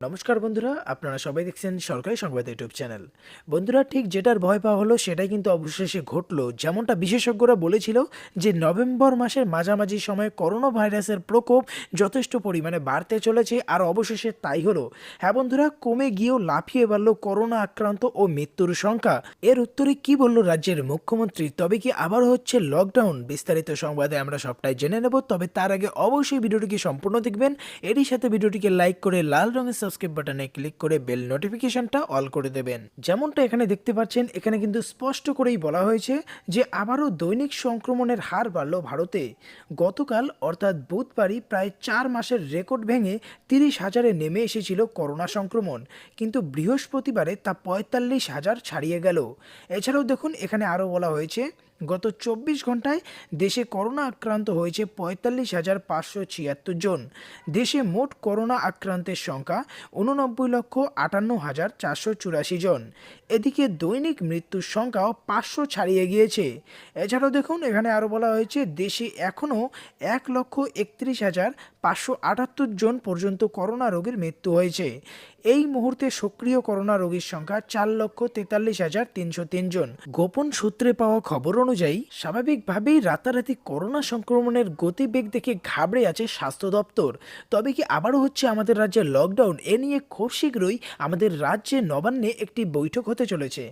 নমস্কার বন্ধুরা, আপনারা সবাই দেখছেন সরকারি সংবাদ ইউটিউব চ্যানেল। বন্ধুরা, ঠিক যেটার ভয় পাওয়া হলো, সেটাই কিন্তু অবশেষে ঘটলো। যেমনটা বিশেষজ্ঞরা বলেছিল যে, নভেম্বর মাসের মাঝামাঝি সময়ে করোনা ভাইরাসের প্রকোপ যথেষ্ট পরিমাণে বাড়তে চলেছে, আর অবশেষে তাই হলো। হ্যাঁ বন্ধুরা, কমে গিয়েও লাফিয়ে বাড়লো করোনা আক্রান্ত ও মৃত্যুর সংখ্যা। এর উত্তরে কি বলল রাজ্যের মুখ্যমন্ত্রী? তবে কি আবার হচ্ছে লকডাউন বিস্তারিত সংবাদে আমরা সবটাই জেনে নেব, তবে তার আগে অবশ্যই ভিডিওটিকে সম্পূর্ণ দেখবেন। এরই সাথে ভিডিওটিকে লাইক করে লাল রঙের সাবস্ক্রাইব বাটনে ক্লিক করে বেল নোটিফিকেশনটা অল করে দেবেন। যেমনটা এখানে দেখতে পাচ্ছেন, এখানে কিন্তু স্পষ্ট করেই বলা হয়েছে যে আবারও দৈনিক সংক্রমণের হার বাড়ল ভারতে। গতকাল, অর্থাৎ বুধবারই প্রায় চার মাসের রেকর্ড ভেঙে তিরিশ হাজারে নেমে এসেছিল করোনা সংক্রমণ, কিন্তু বৃহস্পতিবারে তা পঁয়তাল্লিশ হাজার ছাড়িয়ে গেল। এছাড়াও দেখুন, এখানে আরও বলা হয়েছে গত চব্বিশ ঘন্টায় দেশে করোনা আক্রান্ত হয়েছে পঁয়তাল্লিশ হাজার পাঁচশো ছিয়াত্তর জন। দেশে মোট করোনা আক্রান্তের সংখ্যা উননব্বই লক্ষ আটান্ন হাজার চারশো চুরাশি জন। এদিকে দৈনিক মৃত্যুর সংখ্যাও পাঁচশো ছাড়িয়ে গিয়েছে। এছাড়াও দেখুন, এখানে আরও বলা হয়েছে, দেশে এখনও এক লক্ষ একত্রিশ হাজার পাঁচশো আটাত্তর জন পর্যন্ত করোনা রোগীর মৃত্যু হয়েছে। এই মুহূর্তে সক্রিয় করোনা রোগীর সংখ্যা চার লক্ষ তেতাল্লিশ হাজার তিনশো তিন জন। গোপন সূত্রে পাওয়া খবর অনুযায়ী, স্বাভাবিকভাবেই রাতারাতি করোনা সংক্রমণের গতিবেগ দেখে ঘাবড়ে আছে স্বাস্থ্য দপ্তর। তবে কি আবারও হচ্ছে আমাদের রাজ্যে লকডাউন এ নিয়ে খুব শীঘ্রই আমাদের রাজ্যে নবান্নে একটি বৈঠক হতে চলেছে।